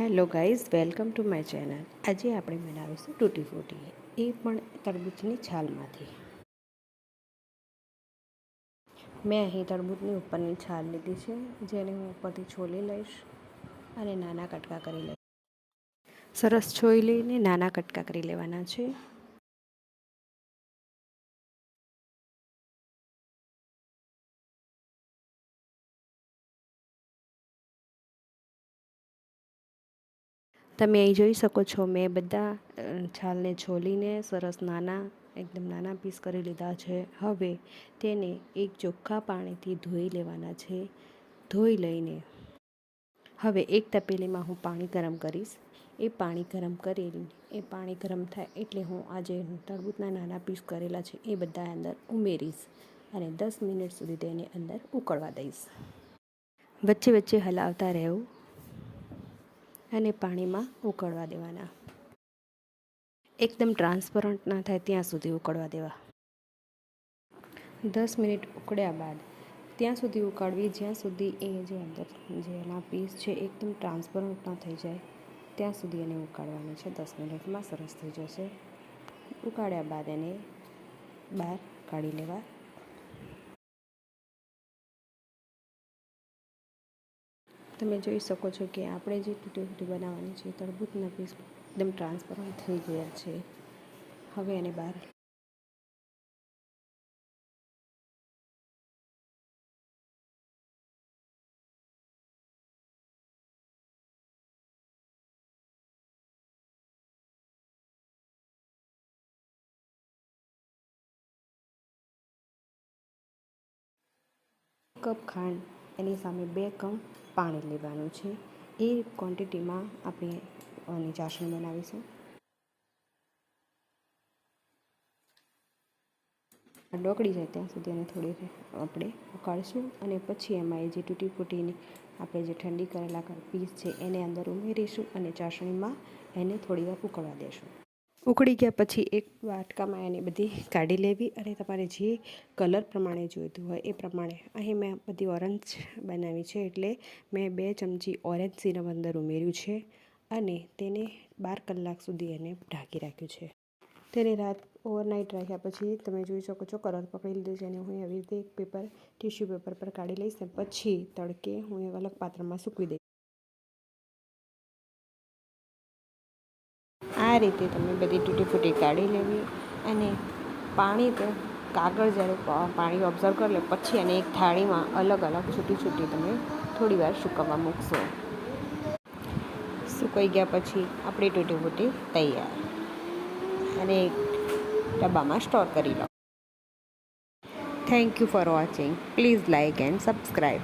Hello guys, welcome to my channel. આજે આપણે બનાવીશું તૂટી ફૂટી. એ પણ તરબૂચની છાલમાંથી. મેં અહીં તરબૂચની ઉપરની છાલ લીધી છે, જેને હું ઉપરથી છોલી લઈશ અને નાના કટકા કરી લઈશ. સરસ છોઈ લઈને નાના કટકા કરી લેવાના છે. તમે અહીં જોઈ શકો છો, મેં બધા છાલને છોલીને સરસ નાના, એકદમ નાના પીસ કરી લીધા છે. હવે તેને એક ચોખ્ખા પાણીથી ધોઈ લેવાના છે, ધોઈ લઈને. હવે એક તપેલીમાં હું પાણી ગરમ કરીશ. એ પાણી ગરમ કરી એ પાણી ગરમ થાય એટલે હું આજે તરબૂચના નાના પીસ કરેલા છે એ બધા અંદર ઉમેરીશ અને દસ મિનિટ સુધી તેને અંદર ઉકળવા દઈશ. વચ્ચે વચ્ચે હલાવતા રહેવું. અને પાણીમાં ઉકળવા દેવાના. એકદમ ટ્રાન્સપરન્ટ ના થાય ત્યાં સુધી ઉકળવા દેવા. દસ મિનિટ ઉકળ્યા બાદ ત્યાં સુધી ઉકાળવી, જ્યાં સુધી એ જે અંદર જે એના પીસ છે એકદમ ટ્રાન્સપરન્ટ ના થઈ જાય, ત્યાં સુધી એને ઉકાળવાની છે. દસ મિનિટમાં સરસ થઈ જશે. ઉકાળ્યા બાદ એને બહાર કાઢી લેવા. તમે જોઈ શકો છો કે આપણે જે તૂટી ફૂટી બનાવવાની છે તરબૂચના પીસ એકદમ ટ્રાન્સપરન્ટ થઈ ગયા છે. હવે એને બહાર કપ ખાંડ એની સામે બે કપ પાણી લેવાનું છે. એ ક્વોન્ટિટીમાં આપણે આની ચાસણી બનાવીશું. ડોકળી જાય ત્યાં સુધી એને થોડી આપણે ઉકાળીશું અને પછી એમાં એ જે તૂટી ફૂટીની આપણે જે ઠંડી કરેલા પીસ છે એને અંદર ઉમેરીશું અને ચાસણીમાં એને થોડીવાર ઉકળવા દેશું. ઉકળી ગયા પછી એક વાટકામાં એને બધી કાઢી લેવી અને તમારે જે કલર પ્રમાણે જોઈતું હોય એ પ્રમાણે. અહીં મેં બધી ઓરેન્જ બનાવી છે એટલે મેં બે ચમચી ઓરેન્જ સિરપ અંદર ઉમેર્યું છે અને તેને બાર કલાક સુધી એને ઢાંકી રાખ્યું છે. તેને રાત ઓવરનાઇટ રાખ્યા પછી તમે જોઈ શકો છો કલર પકડી લીધો છે અને હું આવી રીતે એક પેપર, ટિશ્યુ પેપર પર કાઢી લઈશ પછી તડકે હું એ અલગ પાત્રમાં સૂકવી દઈશ. આ રીતે તમે બધી તૂટી ફૂટી કાઢી લેવી અને પાણી તો કાગળ જ્યારે પાણી ઓબ્ઝર્વ કરી લે, પછી એને એક થાળીમાં અલગ અલગ છૂટી છૂટી તમે થોડી વાર સુકવવા મૂકશો. સુકાઈ ગયા પછી આપણી તૂટી ફૂટી તૈયાર. અને એક ડબ્બામાં સ્ટોર કરી લો. Thank you for watching please like and subscribe